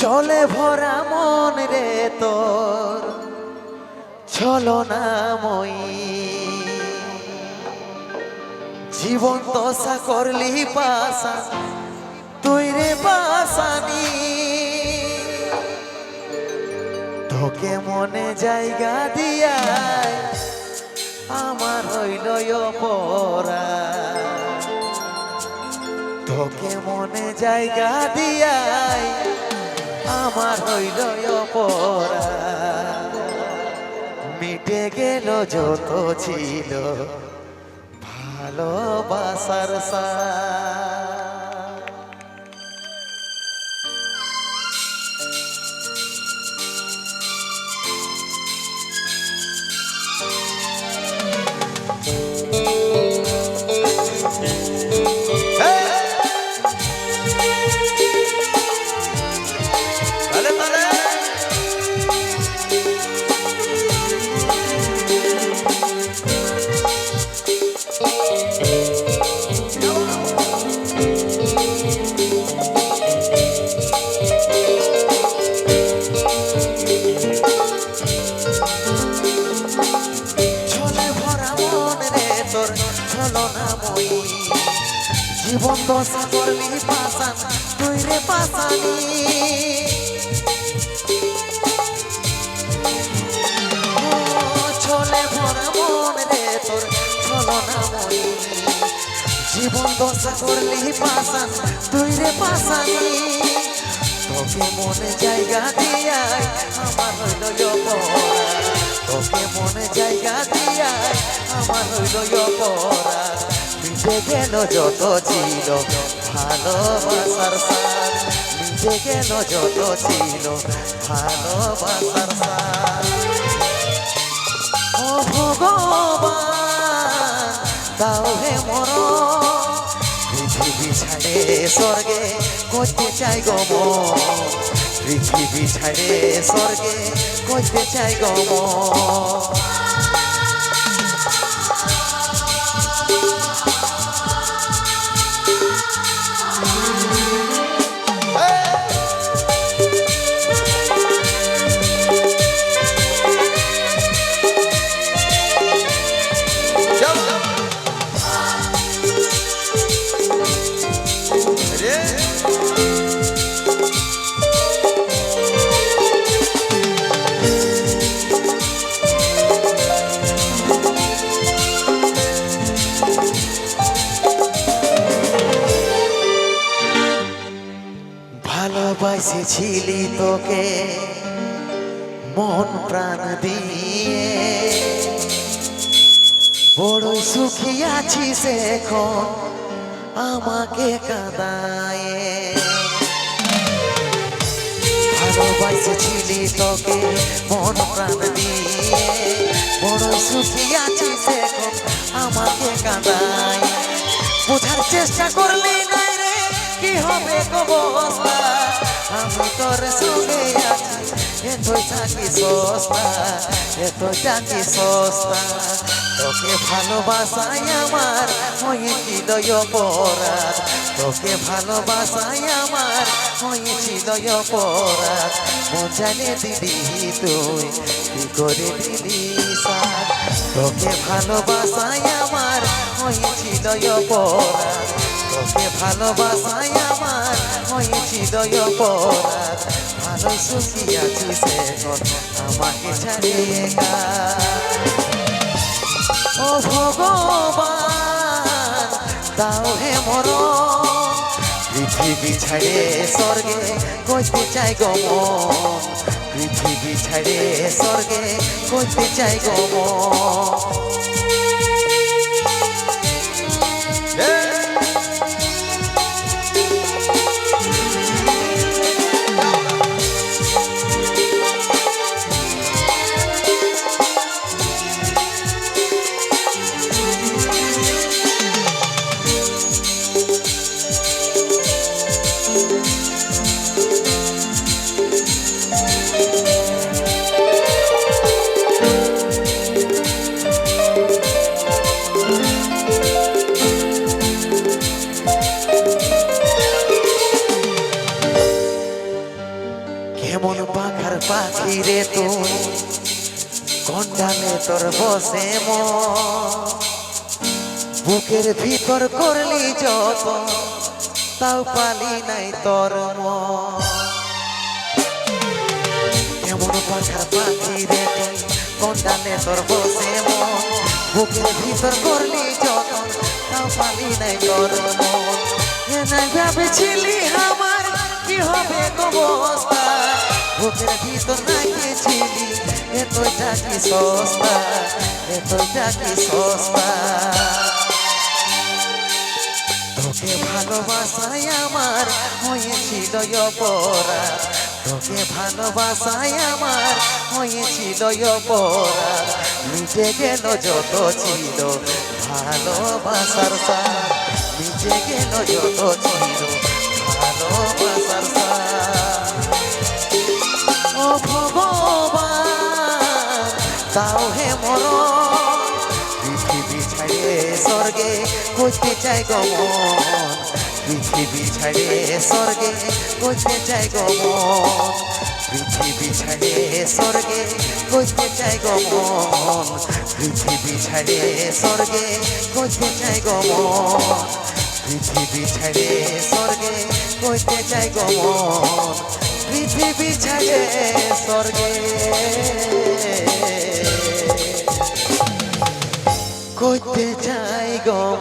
চলে ভরা মন রে তোর, চলো না মই। জীবন দশা করলি পাশা তুই রে পাশানি তোকে মনে জায়গা দিয়াই আমার হইল পরা তোকে মনে জায়গা দিয়াই আমার হইল মিটে গেল যত ছিল ভালোবাসার সা জীবন দশা করলি পাশান, তুই রে পাশানি। ছলে ভরা মন রে, তোর জীবন দশা করলি পাশান, তুই রে পাশানি। তোকে মনে জায়গা দিয়াই আমার হইল তোকে মনে জায়গা দিয়াই আমার হইল অপরা মিটে গেল যত ছিল ভালোবাসার সার মিটে গেল যত ছিল ভালোবাসার সার ও ভগবান, দাও হে মর। পৃথিবী ছাড়ে স্বর্গে করতে চাই গো মন। পৃথিবী ছাড়ে স্বর্গে করতে চাই গো ভালোবাসেছিলি তোকে, মন প্রাণ দিয়ে। বড় সুখী আছিস এখন আমাকে কাঁদায়। ভালোবাসেছিলি তোকে, মন প্রাণ দিয়ে। বড় সুখী আছিস এখন আমাকে কাঁদায়। বোঝার চেষ্টা করলি নাই রে, কি হবে অবস্থা আমি তোর সঙ্গে তোকে ভালোবাসাই আমার হয়েছিল অপরাধ। তোকে আমার মজানে দিদি তুই, কি করে দিলি সাথ তোকে ভালোবাসাই আমার হয়েছিল অপরাধ। তোকে ভালোবাসাই আমার হয়েছিল অপরাধ ভালো সুখী আছিস এখন আমাকে ছাড়িয়ে গা ও ভগবান দাও হে মর পৃথিবী ছাড়ে স্বর্গে করতে চাই গো মন পৃথিবী ছাড়ে স্বর্গে করতে চাই গো মন পাখি রে তুই। কন্ডালে তোর বসে বুকের ভিতর করলি যত তাও পালি নাই তোর মন। কেমন পাখা পাখি রে কন্ডালে তোর বসে বুকের ভিতর করলি যত তাও পালি নাই তোর মন। এ নাই ভেবেছিলি আমার কি হবে অবস্থা? বুকের ভিতর না গেছিলি এতটা কি সস্তা এতটা কি সস্তা। তোকে ভালোবাসায় আমার হয়েছিল অপরাধ। তোকে ভালোবাসায় আমার হয়েছিল অপরাধ। মিটে গেল যত ছিল ভালোবাসার সার মিটে গেল যত ছিল ভালোবাসার ভগবান। হে মরণ, পৃথিবী ছাড়ে স্বর্গে করতে চাই গমন পৃথিবী ছাড়ে স্বর্গে করতে চাই গমন পৃথিবী ছাড়ে স্বর্গে করতে চাই গমন পৃথিবী ছাড়ে স্বর্গে করতে চাই গমন পৃথিবী ছাড়ে স্বর্গে করতে চাই গমন পৃথিবী স্বর্গে করতে চাই গমন